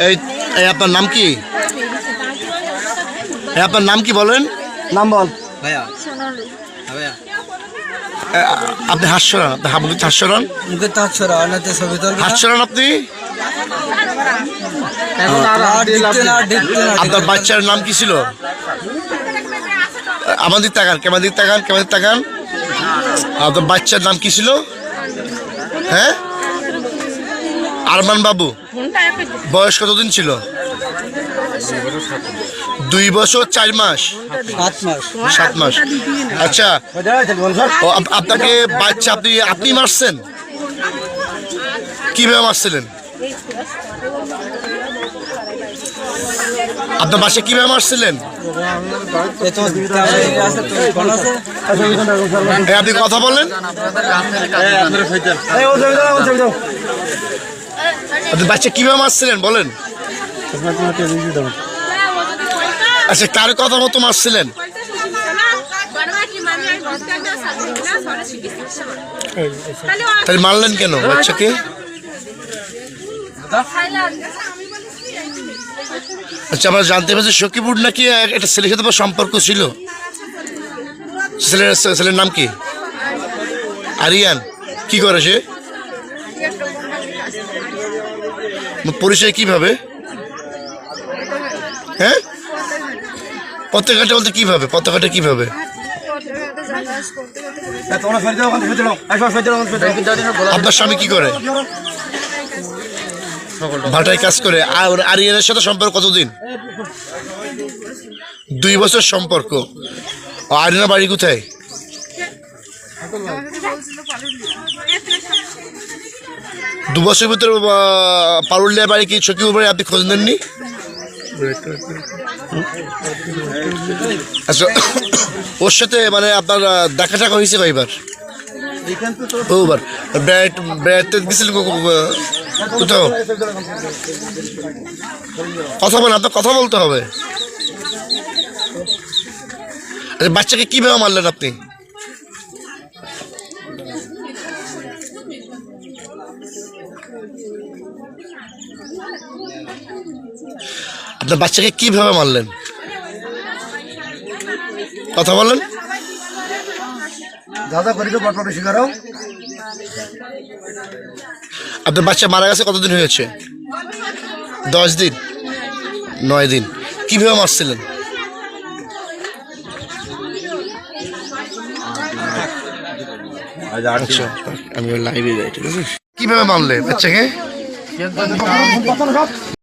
এই এই আপনার নাম কি? আপনার নাম কি বলেন? নাম বল। ভাইয়া। ভাইয়া। এ, আপনি হাস্যরান আপনি হাবুকে হাস্যরান মুখে তো ছবি হাস্যরান আপনি? আপনার বাচ্চার নাম কি ছিল? আমাদের তাকান কেমাদিক তাকান কেমাদিক তাকান আপনার বাচ্চার নাম কি ছিল? হ্যাঁ? আরমান বাবু বয়স কতদিন ছিল? দুই বছর চার মাস। সাত মাস। আচ্ছা ও আপ- আপনাকে বাচ্চা আপনি আপনি মারছেন? কীভাবে মারছিলেন? আপনার বাসা কীভাবে মারছিলেন? আপনি কথা বলেন। বাচ্চা কীভাবে মারছিলেন, বলেন? আচ্ছা কার কথা মতো মারছিলেন? তাহলে মারলেন কেন, বাচ্চাকে? আচ্ছা আমরা জানতে পারছি সখীপুর নাকি একটা ছেলের সাথে সম্পর্ক ছিল? ছেলের ছেলের নাম কি? আরিয়ান। কি করে সে? পরিচয় কীভাবে? হ্যাঁ? পতাকাটা বলতে কীভাবে? পতাকাটা কীভাবে? আপনার স্বামী কি করে? ভাটায় কাজ করে। আর আরিয়ানের সাথে সম্পর্ক কতদিন? দুই বছর সম্পর্ক। ও আরিয়ানের বাড়ি কোথায়? দু বছর ভিতরে পারুলিয়া বাড়ি কি সখীপুর বাড়ি আপনি খোঁজ নেননি? আচ্ছা ওর সাথে মানে আপনার দেখা টাকা হয়েছে কয়বার? কো- কোথাও? কথা বলেন, আপনার কথা বলতে হবে। আচ্ছা বাচ্চাকে কীভাবে মারলেন আপনি? আপনার বাচ্চাকে কীভাবে মারলেন? কথা বলেন। দাদা করি তো বটপট শিকারও আপনার বাচ্চা মারা গেছে কতদিন হয়েছে? দশ দিন। নয় দিন। কীভাবে মারছিলেন? আচ্ছা আমি লাইভে যাই ঠিক আছে? কীভাবে মানলে বাচ্চাকে